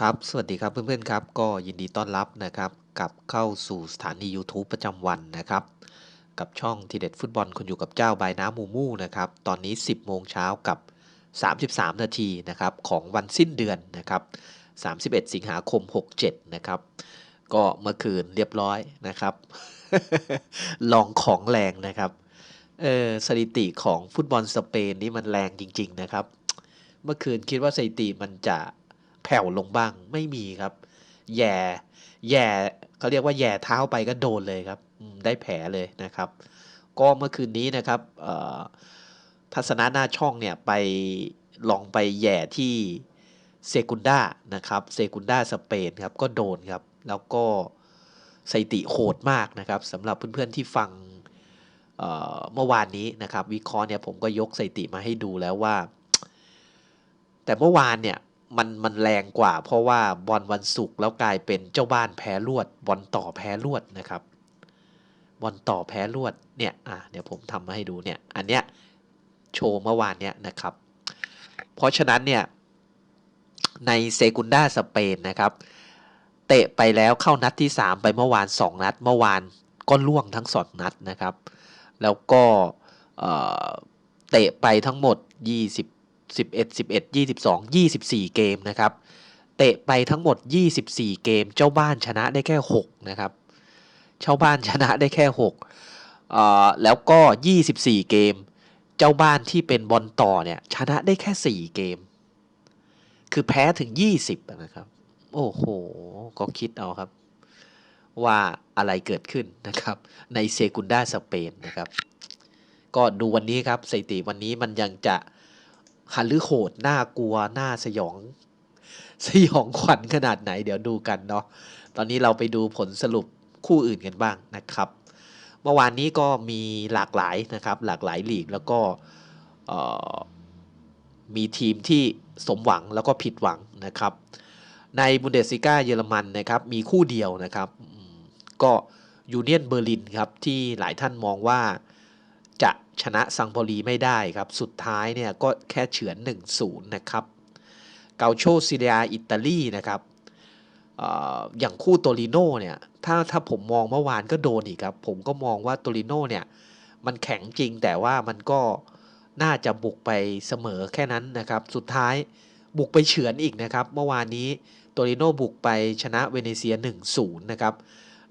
ครับ สวัสดีครับเพื่อนๆครับ ก็ยินดีต้อนรับนะครับกับเข้าสู่สถานี YouTube ประจำวันนะครับ กับช่องทีเด็ดฟุตบอลคนอยู่กับเจ้าบายน้ำมูมูนะครับ ตอนนี้ 10 โมงเช้ากับ 33 นาทีนะครับของวันสิ้นเดือนนะครับ 31 สิงหาคม 67 นะครับ ก็เมื่อคืนเรียบร้อยนะครับ ลองของแรงนะครับ เออสถิติของฟุตบอลสเปนนี่มันแรงจริง ๆ นะครับ เมื่อคืนคิดว่าสถิติมันจะ แผ่วลงบ้าง ไม่มีครับ แย่ แย่เขาเรียกว่าแย่เท้าไปก็โดนเลยครับ ได้แผลเลยนะครับ ก็เมื่อคืนนี้นะครับทัศนะหน้าช่องเนี่ยไปลองไปแย่ที่เซกุนดานะครับเซกุนดาสเปนครับก็โดนครับ แล้วก็สถิติโหดมากนะครับสำหรับเพื่อนๆที่ฟังเอ่อเมื่อวานนี้นะครับ วิเคราะห์เนี่ยผมก็ยกสถิติมาให้ดูแล้วว่า แต่เมื่อวานเนี่ย มันมันแรงกว่า เพราะว่าบอลวันศุกร์แล้วกลายเป็นเจ้าบ้านแพ้รวด บอลต่อแพ้รวดนะครับบอลต่อแพ้รวดเนี่ยอะเดี๋ยวผมทำมาให้ดูเนี่ยอันเนี้ยโชว์เมื่อวานเนี่ยนะครับ เพราะฉะนั้นเนี่ยในเซกุนดาสเปนนะครับเตะไปแล้วเข้านัดที่ 3 ไปเมื่อวาน 2 นัด เมื่อวานก็ล่วงทั้ง2นัดนะครับ แล้วก็เอ่อเตะไปทั้งหมด 20 11 11 22 24 เกมนะครับ เตะไปทั้งหมด 24 เกม เจ้าบ้านชนะได้แค่ 6 นะครับ เจ้าบ้านชนะได้แค่6แล้วก็ 24 เกม เจ้าบ้านที่เป็นบอลต่อเนี่ยชนะได้แค่ 4 เกม คือแพ้ถึง 20 นะครับ โอ้โห ก็คิดเอาครับ ว่าอะไรเกิดขึ้นนะครับ ในเซกุนดาสเปนนะครับ ก็ดูวันนี้ครับสถิติวันนี้มันยังจะ หันหรือโหดน่ากลัวน่าสยอง สยองขวัญขนาดไหน เดี๋ยวดูกันเนาะตอนนี้เราไปดูผลสรุปคู่อื่นกันบ้างนะครับ เมื่อวานนี้ก็มีหลากหลายนะครับ หลากหลายลีกแล้วก็มีทีมที่สมหวังแล้วก็ผิดหวังนะครับ ในบุนเดสซิก้าเยอรมันนะครับ มีคู่เดียวนะครับ ก็ยูเนียนเบอร์ลินครับ ที่หลายท่านมองว่า ชนะซังโปลีไม่ได้ครับ สุดท้ายเนี่ยก็แค่เฉือน 1-0 นะครับ เกาโชซิเลียอิตาลีนะครับออย่างคู่โตริโน่เนี่ยถ้าถ้าผมมองเมื่อวานก็โดนอีกครับ ผมก็มองว่าโตริโน่เนี่ยมันแข็งจริงแต่ว่ามันก็น่าจะบุกไปเสมอแค่นั้นนะครับ สุดท้ายบุกไปเฉือนอีกนะครับ เมื่อวานนี้โตริโน่บุกไปชนะเวเนเซีย 1-0 นะครับ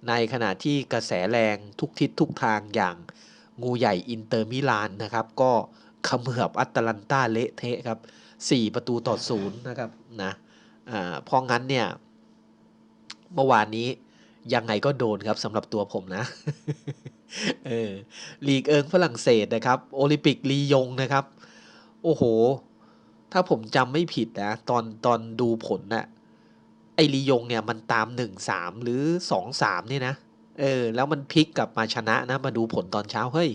ในขณะที่กระแสแรงทุกทิศทุกทางอย่าง งูใหญ่อินเตอร์มิลานนะครับ ก็เขมือบอัตแลนตาเละเทะครับ4ประตูต่อศูนย์นะครับนะอ่าเพราะงั้นเนี่ย เมื่อวานนี้ยังไงก็โดนครับสำหรับตัวผมนะเออลีกเอิงฝรั่งเศสนะครับ โอลิมปิกลียงนะครับ โอ้โห ถ้าผมจำไม่ผิดนะ ตอนตอนดูผลน่ะไอลียงเนี่ยมันตาม1-3หรือ2-3เนี่ยนะ เออแล้วมันพลิกกลับมาชนะนะมาดูผลตอนเช้าเฮ้ย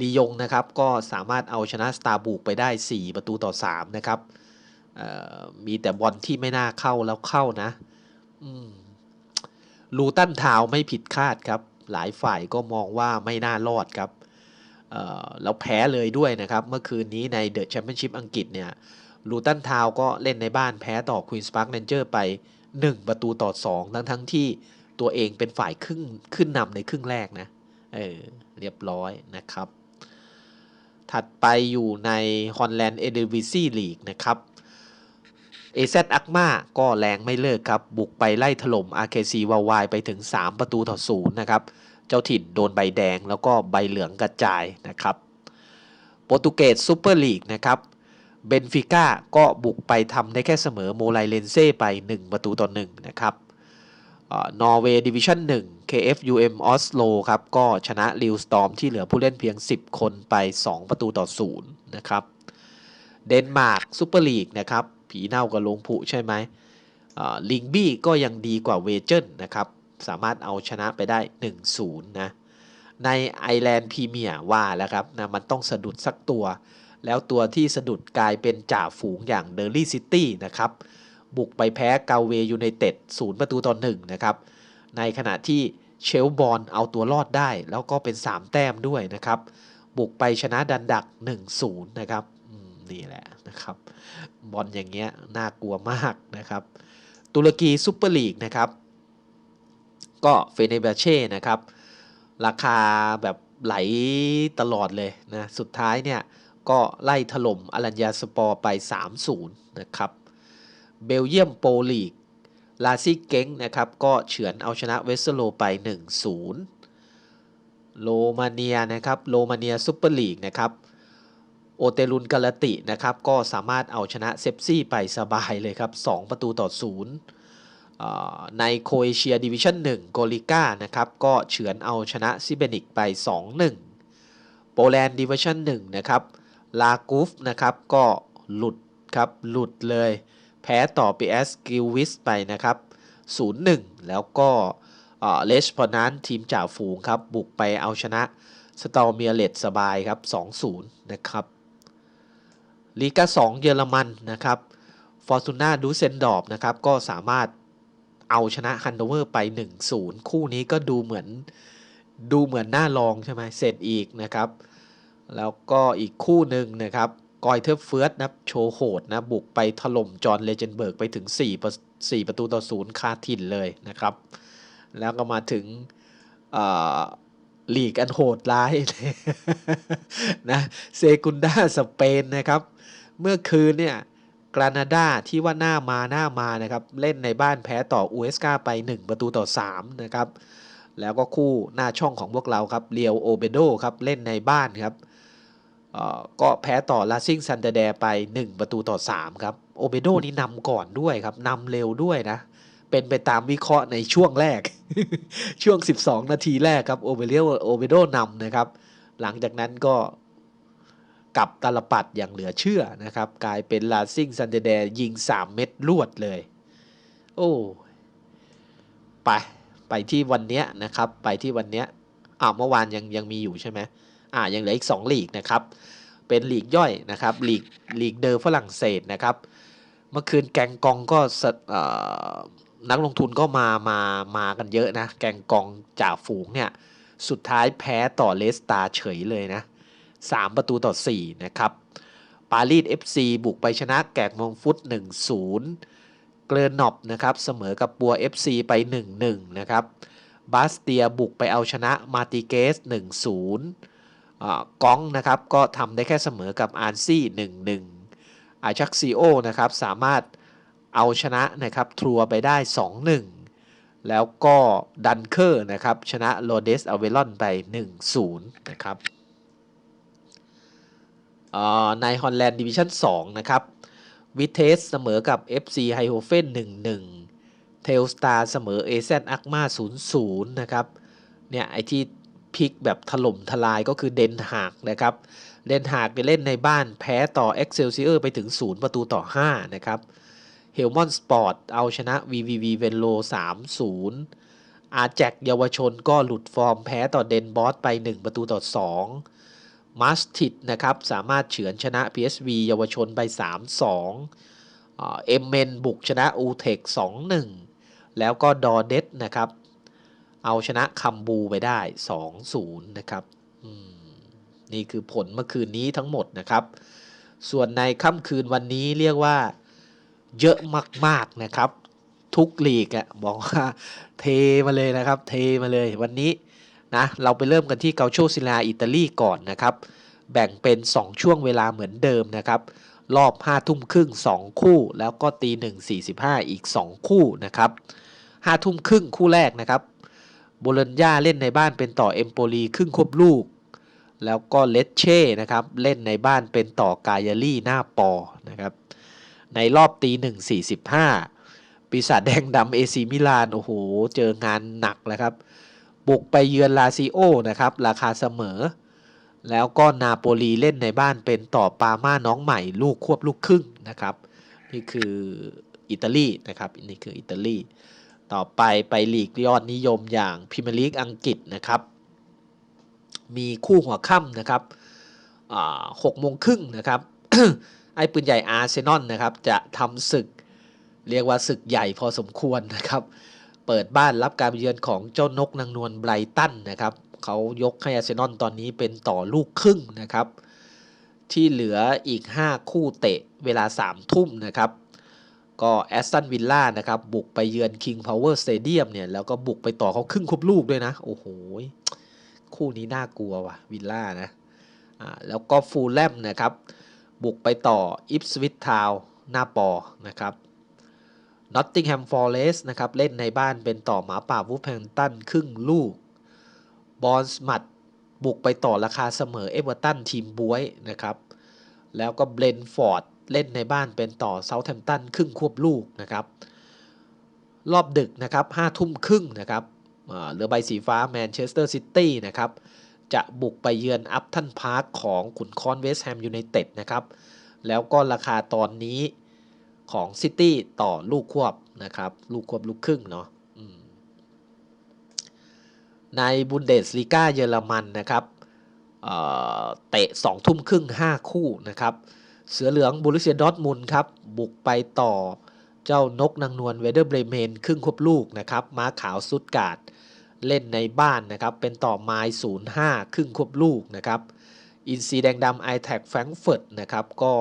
ลียงนะครับก็สามารถเอาชนะสตาร์บุกไปได้ 4 ประตูต่อ 3 นะครับออมีแต่บอลที่ไม่น่าเข้าแล้วเข้านะลูตันทาวไม่ผิดคาดครับ หลายฝ่ายก็มองว่าไม่น่ารอดครับแล้วแพ้เลยด้วยนะครับ เมื่อคืนนี้ในเดอะแชมเปี้ยนชิพอังกฤษเนี่ยลูตันทาวก็เล่นในบ้านแพ้ต่อควีนส์พาร์คเรนเจอร์ไป 1 ประตูต่อ 2 ทั้งทั้งที่ ตัวเองเป็นฝ่ายครึ่งขึ้นนำในครึ่งแรกนะ เออ เรียบร้อยนะครับ ถัดไปอยู่ในฮอลแลนด์เอเดวิซีลีกนะครับเอเซอักมาก็แรงไม่เลิกครับ บุกไปไล่ถล่ม RKC วาวายไปถึง 3 ประตูต่อศูนย์นะครับ เจ้าถิ่นโดนใบแดงแล้วก็ใบเหลืองกระจายนะครับ โปรตุเกสซูเปอร์ลีกนะครับเบนฟิก้าก็บุกไปทำได้แค่เสมอโมไลเลนเซ่ไป 1 ประตูต่อ1นะครับ นอร์เวย์ดิวิชั่น1 KFUM ออสโลครับ ก็ชนะลิวสตอมที่เหลือผู้เล่นเพียง 10 คนไป 2 ประตูต่อ 0 นะครับ เดนมาร์กซูเปอร์ลีกนะครับ ผีเน่ากับลงผุใช่ไหมลิงบี้ก็ยังดีกว่าเวเจนนะครับ สามารถเอาชนะไปได้ 1-0 นะ ในไอแลนด์พรีเมียร์ว่าแล้วครับนะมันต้องสะดุดสักตัว แล้วตัวที่สะดุดกลายเป็นจ่าฝูงอย่างเดอร์ลี่ซิตี้นะครับ บุกไปแพ้เกาเวยูไนเต็ด0ประตูต่อ1นะครับ ในขณะที่เชลบอลเอาตัวรอดได้ แล้วก็เป็น 3 แต้มด้วยนะครับ บุกไปชนะดันดัก 1-0 นะครับนี่แหละนะครับ บอลอย่างเงี้ยน่ากลัวมากนะครับ ตุรกีซูเปอร์ลีกนะครับ ก็เฟเนเบเช่นะครับ ราคาแบบไหลตลอดเลยนะ สุดท้ายเนี่ย ก็ไล่ถล่มอลัญญาสปอร์ไป 3-0 นะครับ เบลเยียมโปลีก ลาซิเก้งนะครับ ก็เฉือนเอาชนะเวสโลไป 1-0 โรมาเนียนะครับ โรมาเนียซูเปอร์ลีกนะครับ โอเตลุนกาลาตินะครับ ก็สามารถเอาชนะเซปซี่ไปสบายเลยครับ 2 ประตูต่อ 0 ในโคเอเชียดิวิชั่น1 โกลิก้านะครับ ก็เฉือนเอาชนะซิเบนิกไป 2-1 โปแลนด์ดิวิชั่น1นะครับ ลากูฟนะครับ ก็หลุดครับ หลุดเลย พ้ต่อ PS กิลวิสไปนะครับ 0-1 แล้วก็เลชพอนั้นทีมจ่าฝูงครับ บุกไปเอาชนะสตอเมียเลตสบายครับ 2-0 นะครับลีกา2 เยอรมันนะครับฟอร์ตูน่าดูเซนดอร์ฟนะครับ ก็สามารถเอาชนะฮันโนเวอร์ไป 1-0 คู่นี้ก็ดูเหมือนดูเหมือนหน้ารองใช่ไหมเสร็จอีกนะครับ แล้วก็อีกคู่หนึ่งนะครับ กอยเทอร์เฟิร์สนะโชว์โหดนะบุกไปถล่มจอห์นเลเจนเบิร์กไปถึง4ประ4ประตูต่อศูนย์คาถิ่นเลยนะครับ แล้วก็มาถึงลีกอันโหดร้ายนะเซกุนดาสเปนนะครับ เมื่อคืนเนี่ยกรานาดาที่ว่าหน้ามาหน้ามานะครับ เล่นในบ้านแพ้ต่ออูเอสกาไป 1 ประตูต่อ 3 นะครับ แล้วก็คู่หน้าช่องของพวกเราครับเรียวโอเบโดครับ เล่นในบ้านครับ ก็แพ้ต่อลาซิงซันเดเดไป 1 ประตูต่อ 3 ครับ โอเบโดนี่นำก่อนด้วยครับนำเร็วด้วยนะ เป็นไปตามวิเคราะห์ในช่วงแรก ช่วง 12 นาทีแรกครับโอเบเโอเบโดนำนะครับ หลังจากนั้นก็กลับตลปัดอย่างเหลือเชื่อนะครับ กลายเป็นลาซิงซันเดเดยิง 3 เม็ดลวดเลย โอ้ไปไปที่วันนี้นะครับ ไปที่วันนี้อ่าวเมื่อวานยังยังมีอยู่ใช่ไหม อ่ายังเหลืออีก 2 ลีกนะครับ เป็นลีกย่อยนะครับลีกลีกเดอร์ฝรั่งเศสนะครับ เมื่อคืนแกงกองก็นักลงทุนก็มามามากันเยอะนะ แกงกองจ่าฝูงเนี่ยสุดท้ายแพ้ต่อเลสตาเฉยเลยนะ3ประตูต่อ 4 นะครับ ปารีส FC บุกไปชนะแกกมงฟุต 1-0 เกรนอบนะครับ เสมอกับปัว FC ไป 1-1 นะครับ บาสเตียบุกไปเอาชนะมาติเกส 1-0 ก้องนะครับก็ทำได้แค่เสมอกับอาร์ซี่หนึ่งหนึ่งอาชักซีโอนะครับสามารถเอาชนะนะครับทรัวไปได้ 2-1 แล้วก็ดันเคอร์นะครับชนะโรเดสอเวลอนไป 1-0 นะครับในฮอลแลนด์ดิวิชั่น2นะครับวิเทสเสมอกับ FC ไฮโฮเฟน1-1 เทลสตาร์เสมอเอเซนอักมา0-0 นะครับเนี่ยไอที่ พลิกแบบถล่มทลายก็คือเดนฮากนะครับ เดนฮากไปเล่นในบ้านแพ้ต่อเอ็กเซลซิเออร์ไปถึง 0 ประตูต่อ 5 นะครับเฮลมอนสปอร์ตเอาชนะ VVV เวนโล3-0 อาแจกเยาวชนก็หลุดฟอร์มแพ้ต่อเดนบอสไป 1 ประตูต่อ 2 มาสติดนะครับ สามารถเฉือนชนะ PSV เยาวชนไป 3-2เอ็มเมนบุกชนะอูเทค2-1 แล้วก็ดอเดสนะครับ เอาชนะคัมบูไปได้ 2-0 นะครับนี่คือผลเมื่อคืนนี้ทั้งหมดนะครับ ส่วนในค่ำคืนวันนี้เรียกว่าเยอะมาก ๆ นะครับ ทุกลีกอะบอกว่าเทมาเลยนะครับ เทมาเลยวันนี้นะเราไปเริ่มกันที่เกาโชซิลาอิตาลีก่อนนะครับ แบ่งเป็น 2 ช่วงเวลาเหมือนเดิมนะครับ รอบ5ทุ่มครึ่ง 2 คู่ แล้วก็ตี1 45 อีก 2 คู่นะครับ5ทุ่มครึ่งคู่แรกนะครับ โบลญญาเล่นในบ้านเป็นต่อเอมโปลีครึ่งครบลูก แล้วก็เลสเช่นะครับเล่นในบ้านเป็นต่อกายาลี่หน้าปอนะครับในรอบตีหนึ่งสี่สิบห้าปีศาจแดงดำเอซีมิลานโอ้โหเจองานหนักแล้วครับ บุกไปเยือนลาซิโอนะครับราคาเสมอ แล้วก็นาโปลีเล่นในบ้านเป็นต่อปาม่าน้องใหม่ลูกควบลูกครึ่งนะครับ นี่คืออิตาลีนะครับนี่คืออิตาลี ต่อไปไปลีกยอดนิยมอย่างพิมลีกอังกฤษนะครับ มีคู่หัวค่ำนะครับหกโมงครึ่งนะครับไอ้ปืนใหญ่อาร์เซนอลนะครับจะทำศึกเรียกว่าศึกใหญ่พอสมควรนะครับ เปิดบ้านรับการเยือนของเจ้านกนางนวลไบรตันนะครับเขายกให้อาร์เซนอลตอนนี้เป็นต่อลูกครึ่งนะครับ ที่เหลืออีก 5 คู่เตะเวลา3ทุ่มนะครับ ก็แอสตันวิลล่านะครับบุกไปเยือน King Power Stadium เนี่ยแล้วก็บุกไปต่อเขาครึ่งครบลูกด้วยนะ โอ้โห คู่นี้น่ากลัวว่ะวิลล่านะอ่าแล้วก็ฟูลแลมนะครับบุกไปต่ออิฟสวิตทาวหน้าปอนะครับนอตติงแฮมฟอร์เรสนะครับเล่นในบ้านเป็นต่อหมาป่าวูฟแพงตันครึ่งลูกบอลสมัดบุกไปต่อราคาเสมอเอเวอร์ตันทีมบวยนะครับแล้วก็เบรนฟอร์ด เล่นในบ้านเป็นต่อเซาท์แฮมป์ตันครึ่งควบลูกนะครับ รอบดึกนะครับห้าทุ่มครึ่งนะครับเรือใบสีฟ้าแมนเชสเตอร์ซิตี้นะครับจะบุกไปเยือนอัพทันพาร์คของขุนคอนเวสต์แฮมยูไนเต็ดนะครับ แล้วก็ราคาตอนนี้ของซิตี้ต่อลูกควบนะครับ ลูกควบลูกครึ่งเนาะในบุนเดสลีกาเยอรมันนะครับเตะ2ทุ่มครึ่ง5คู่นะครับ เสือเหลืองบุริเซียดอทมุนครับ บุกไปต่อเจ้านกนางนวลเวเดอร์เบรเมน ครึ่งควบลูกนะครับ ม้าขาวซุดกาดเล่นในบ้านนะครับ เป็นต่อไม้05 ครึ่งควบลูกนะครับอินซีแดงดำไอแท็กแฟรงเฟิร์ตนะครับ ก็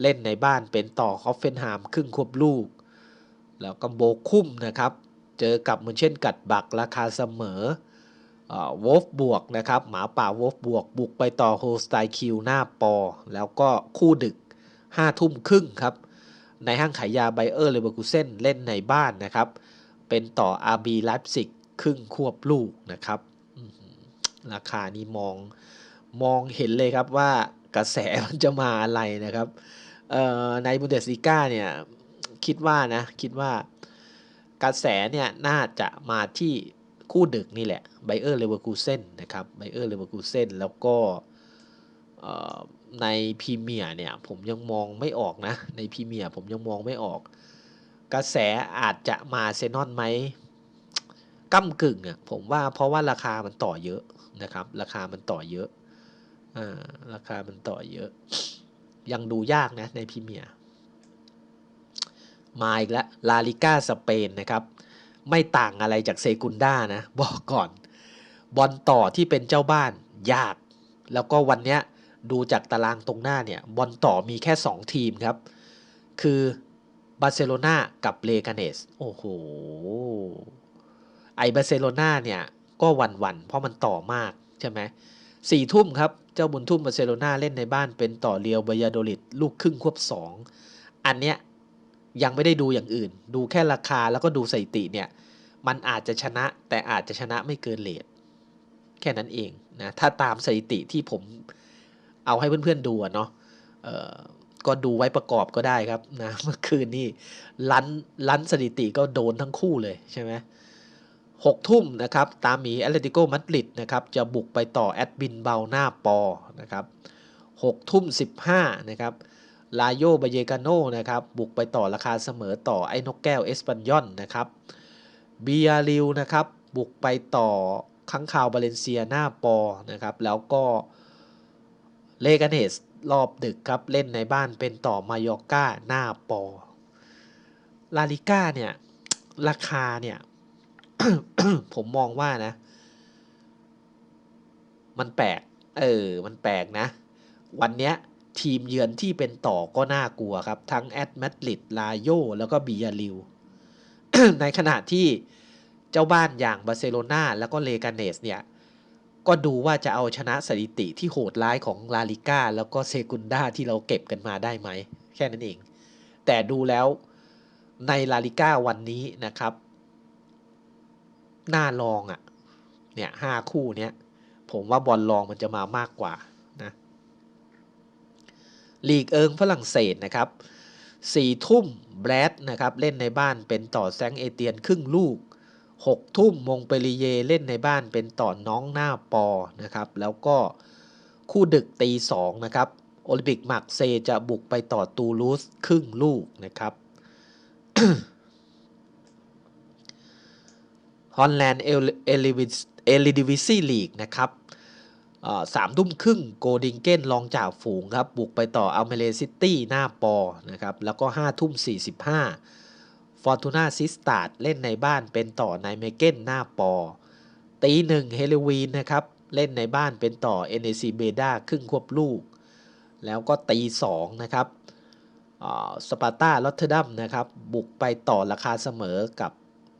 เล่นในบ้านเป็นต่อคอฟเฟนฮามครึ่งควบลูก แล้วก็โบคุ้มนะครับ เจอกับมือนเช่นกัดบักราคาเสมอ วอฟบวกนะครับหมาป่าวอฟบวก บุกไปต่อโฮสไตคิวหน้าปอ แล้วก็คู่ดึก5ทุ่มครึ่งครับ ในห้างขายยาไบเออร์เลเวอร์คูเซนเล่นในบ้านนะครับ เป็นต่ออาร์บีไลฟ์ซิกครึ่งควบลูกนะครับ ราคานี้มองมองเห็นเลยครับว่ากระแสมันจะมาอะไรนะครับในบุนเดสลีกาเนี่ยคิดว่านะ คิดว่ากระแสเนี่ยน่าจะมาที่ คู่ดึกนี่แหละไบเออร์เลเวอร์คูเซนนะครับไบเออร์เลเวอร์คูเซนแล้วก็ในพรีเมียร์เนี่ยผมยังมองไม่ออกนะ ในพรีเมียร์ผมยังมองไม่ออก กระแสอาจจะมาเซนอนไหมก้ากึ่งอะผมว่าเพราะว่าราคามันต่อเยอะนะครับ ราคามันต่อเยอะอ่าราคามันต่อเยอะ ยังดูยากนะในพรีเมียร์มาอีกแล้วลาลิก้าสเปนนะครับ ไม่ต่างอะไรจากเซกุนด้านะ บอกก่อน บอลต่อที่เป็นเจ้าบ้านยาก แล้วก็วันนี้ดูจากตารางตรงหน้าเนี่ย บอลต่อมีแค่ 2 ทีมครับ คือบาร์เซโลนากับเลกาเนส โอ้โห ไอบาร์เซโลนาเนี่ย ก็วันๆเพราะมันต่อมากใช่ไหมสี่ทุ่มครับ เจ้าบุญทุ่มบาร์เซโลนาเล่นในบ้านเป็นต่อเรียวบายาโดลิดลูกครึ่งควบ2อันเนี้ย ยังไม่ได้ดูอย่างอื่น ดูแค่ราคาแล้วก็ดูสถิติเนี่ย มันอาจจะชนะแต่อาจจะชนะไม่เกินเลทแค่นั้นเองนะถ้าตามสถิติที่ผมเอาให้เพื่อนๆดูเนาะก็ดูไว้ประกอบก็ได้ครับนะเมื่อคืนนี่ลันลันสถิติก็โดนทั้งคู่เลยใช่ไหมหกทุ่มนะครับ ตามมีแอตเลติโกมาดริดนะครับ จะบุกไปต่อแอดบินเบาหน้าปอนะครับหกทุ่มสิบห้านะครับ ลาโยบาเยกาโนนะครับบุกไปต่อราคาเสมอต่อไอ้นกแก้วเอสปันยอนนะครับเบียริวนะครับบุกไปต่อค้างคาวบาเลนเซียหน้าปอนะครับแล้วก็เลกาเนสรอบดึกครับเล่นในบ้านเป็นต่อมายอก้าหน้าปอลาลิก้าเนี่ยราคาเนี่ย ผมมองว่านะ มันแปลก เออ มันแปลกนะ วันเนี้ย ทีมเยือนที่เป็นต่อก็น่ากลัวครับ ทั้งแอตมาดริดลาโยแล้วก็บียาริว ในขณะที่เจ้าบ้านอย่างบาร์เซโลนาแล้วก็เลกาเนสเนี่ย ก็ดูว่าจะเอาชนะสถิติที่โหดร้ายของลาลิก้าแล้วก็เซกุนดาที่เราเก็บกันมาได้ไหม แค่นั้นเอง แต่ดูแล้วในลาลิก้าวันนี้นะครับ หน้าลองอะ่ะเนี่ยห้าคู่เนี้ยผมว่าบอลลองมันจะมามากกว่า ลีกเอิงฝรั่งเศสนะครับสี่ทุ่มแบรดนะครับเล่นในบ้านเป็นต่อแซงเอเตียนครึ่งลูกหกทุ่มมงเปรีเยเล่นในบ้านเป็นต่อน้องหน้าปอนะครับแล้วก็คู่ดึกตีสองนะครับโอลิมปิกมาร์กเซจะบุกไปต่อตูลูสครึ่งลูกนะครับฮอลแลนด์เอลิดิวิซีลีกนะครับ สามทุ่มครึ่งโกดิงเก้นลองจากฝูงครับ บุกไปต่ออัลเมเลซิตี้หน้าปอนะครับแล้วก็ห้าทุ่มสี่สิบห้าฟอร์ตูน่าซิสตาร์ดเล่นในบ้านเป็นต่อไนเมเก้นหน้าปอตีหนึ่งเฮลวีนนะครับเล่นในบ้านเป็นต่อ NAC เบด้าครึ่งควบลูก แล้วก็ตีสองนะครับสปาร์ตาลอตเทอร์ดัมนะครับบุกไปต่อราคาเสมอกับ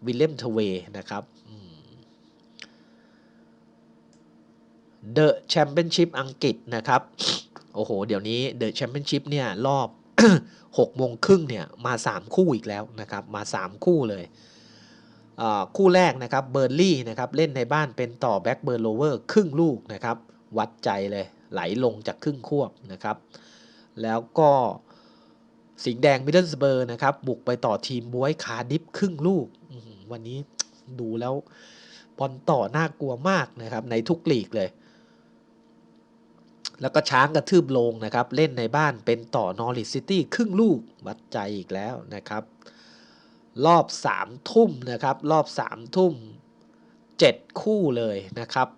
วิลเลมทเวนะครับ เดอะแชมเปี้ยนชิพอังกฤษนะครับ โอ้โห เดี๋ยวนี้เดอะแชมเปี้ยนชิพเนี่ยรอบ6โมงครึ่งเนี่ยมา 3 คู่อีกแล้วนะครับ มา 3 คู่เลย คู่แรกนะครับเบอร์ลี่นะครับเล่นในบ้านเป็นต่อแบ็กเบอร์โลเวอร์ครึ่งลูกนะครับ วัดใจเลยไหลลงจากครึ่งควบนะครับ แล้วก็สิงแดงมิดเดิลสเบอร์นะครับ บุกไปต่อทีมบวยคาดิฟครึ่งลูก วันนี้ดูแล้วบอลต่อน่ากลัวมากนะครับ ในทุกลีกเลย แล้วก็ช้างกระทืบลงนะครับ เล่นในบ้านเป็นต่อนอริสซิตี้ครึ่งลูกวัดใจอีกแล้วนะครับ รอบ3ทุ่มนะครับ รอบ3ทุ่ม7 คู่เลยนะครับ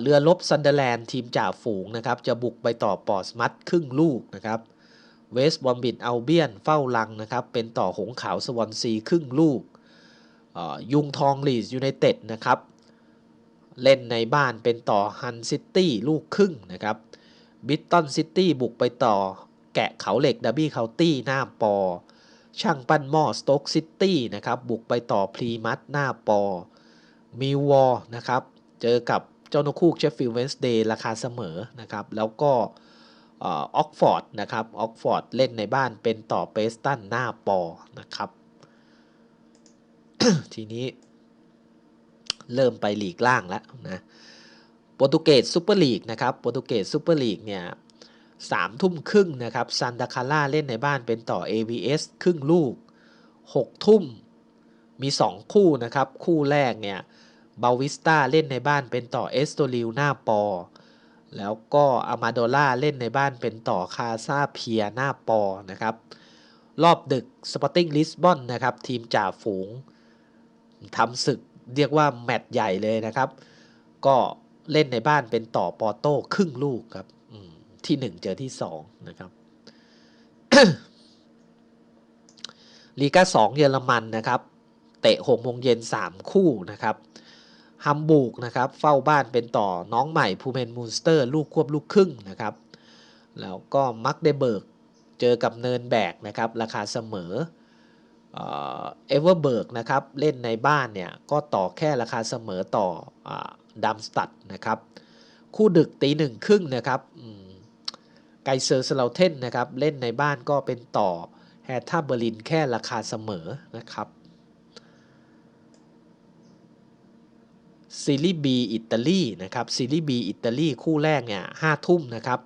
เรือลบซันเดอร์แลนด์ทีมจ่าฝูงนะครับ จะบุกไปต่อปอสมัตครึ่งลูกนะครับเวสต์บอมบิดเอัลเบียนเฝ้าลังนะครับ เป็นต่อหงขาวสวอนซีครึ่งลูกยุงทองลีสยูไนเต็ดนะครับ เล่นในบ้านเป็นต่อฮันซิตี้ลูกครึ่งนะครับบิตตันซิตี้บุกไปต่อ แกะเขาเหล็กดับบี้เคาน์ตี้หน้าปอ ช่างปั้นหม้อสโต๊กซิตี้นะครับบุกไปต่อพรีมัตหน้าปอมิววอนะครับเจอกับเจ้านกคูกเชฟฟิลด์เวนส์เดย์ราคาเสมอนะครับแล้วก็ออกฟอร์ดนะครับออกฟอร์ดเล่นในบ้านเป็นต่อเปสตันหน้าปอนะครับทีนี้ เริ่มไปหลีกล่างแล้วนะโปรตุเกสซูเปอร์ลีกนะครับโปรตุเกสซูเปอร์ลีกเนี่ยสามทุ่มครึ่งนะครับซันดาคาร่าเล่นในบ้านเป็นต่อ AVS ครึ่งลูก 6 ทุ่มมี 2 คู่นะครับ คู่แรกเนี่ยบาวิสตาเล่นในบ้านเป็นต่อเอสโตริลหน้าปอ แล้วก็อามาโดล่าเล่นในบ้านเป็นต่อคาซาเพียหน้าปอนะครับ รอบดึกสปอร์ติ้งลิสบอนนะครับ ทีมจ่าฝูงทำศึก เรียกว่าแมตช์ใหญ่เลยนะครับ ก็เล่นในบ้านเป็นต่อปอโต้ครึ่งลูกครับที่1เจอที่2นะครับลีกา2เยอรมันนะครับเตะ6โมงเย็น3คู่นะครับฮัมบูกนะครับเฝ้าบ้านเป็นต่อน้องใหม่พูเมนมูนสเตอร์ ลูกควบลูกครึ่งนะครับ แล้วก็มักเดเบิร์กเจอกับเนินแบกนะครับ ราคาเสมอ เอเวอร์เบิร์กนะครับเล่นในบ้านเนี่ยก็ต่อแค่ราคาเสมอต่อดัมสตัดนะครับคู่ดึกตีหนึ่งครึ่งนะครับไกเซอร์สลาเทนนะครับเล่นในบ้านก็เป็นต่อแฮท่าเบอร์ลินแค่ราคาเสมอนะครับซีรีส์ B อิตาลีนะครับซีรีส์ B อิตาลีคู่แรกเนี่ยห้าทุ่มนะครับ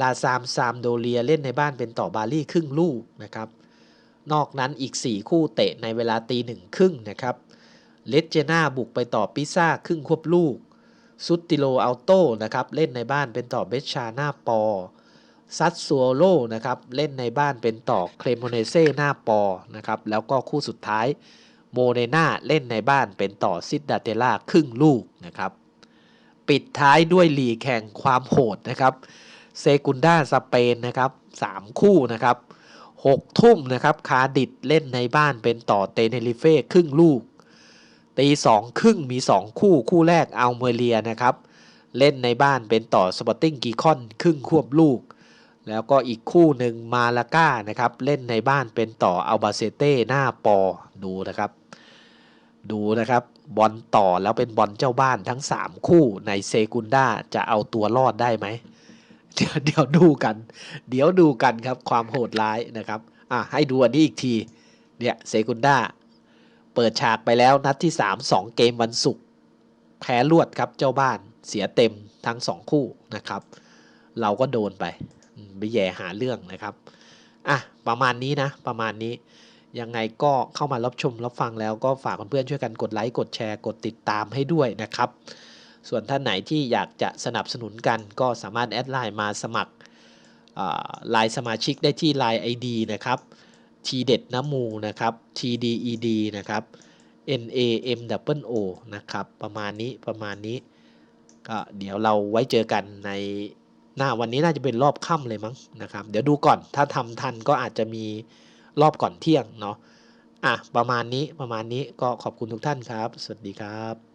ลาซามซามโดเลียเล่นในบ้านเป็นต่อบาลี่ครึ่งลูกนะครับ นอกนั้นอีก 4 คู่เตะในเวลาตีหนึ่งครึ่งนะครับ เลเจนาบุกไปต่อปิซ่าครึ่งควบลูก ซุตติโลอัลโตนะครับเล่นในบ้านเป็นต่อเบชชาหน้าปอ ซัตซัวโลนะครับเล่นในบ้านเป็นต่อเคลโมเนเซ่หน้าปอนะครับแล้วก็คู่สุดท้ายโมเนนาเล่นในบ้านเป็นต่อซิดดาเตล่าครึ่งลูกนะครับ ปิดท้ายด้วยลีแข่งความโหดนะครับ เซกุนดาสเปนนะครับสามคู่นะครับ หกทุ่มนะครับคาดิดเล่นในบ้านเป็นต่อเตเนริเฟ่ครึ่งลูก ตีสองครึ่งมีสองคู่คู่แรกอัลเมเรียนะครับ เล่นในบ้านเป็นต่อสปอร์ติ้งกีคอนครึ่งควบลูก แล้วก็อีกคู่หนึ่งมาลาก้านะครับ เล่นในบ้านเป็นต่ออัลบาเซเต้หน้าปอดูนะครับ ดูนะครับบอลต่อแล้วเป็นบอลเจ้าบ้านทั้ง 3 คู่ในเซกุนดาจะเอาตัวรอดได้ไหม เดี๋ยวเดี๋ยวดูกัน เดี๋ยวดูกันครับความโหดร้ายนะครับอะให้ดูอันนี้อีกที เนี่ยเซกุนดาเปิดฉากไปแล้วนัดที่ 3 2 เกมวันศุกร์แพ้รวดครับเจ้าบ้านเสียเต็มทั้ง 2 คู่นะครับ เราก็โดนไปไปแย่หาเรื่องนะครับอะประมาณนี้นะประมาณนี้ยังไงก็เข้ามารับชมรับฟังแล้วก็ฝากเพื่อนๆช่วยกันกดไลค์กดแชร์กดติดตามให้ด้วยนะครับ ส่วนท่านไหนที่อยากจะสนับสนุนกันก็สามารถแอดไลน์มาสมัครไลน์สมาชิกได้ที่ไลน์ ID นะครับทีเด็ดน้ำมูนะครับ TDED นะครับ NAMO นะครับ ประมาณนี้ประมาณนี้ก็เดี๋ยวเราไว้เจอกันในหน้าวันนี้น่าจะเป็นรอบค่ำเลยมั้งนะครับ เดี๋ยวดูก่อนถ้าทำทันก็อาจจะมีรอบก่อนเที่ยงเนาะอะประมาณนี้ประมาณนี้ก็ขอบคุณทุกท่านครับ สวัสดีครับ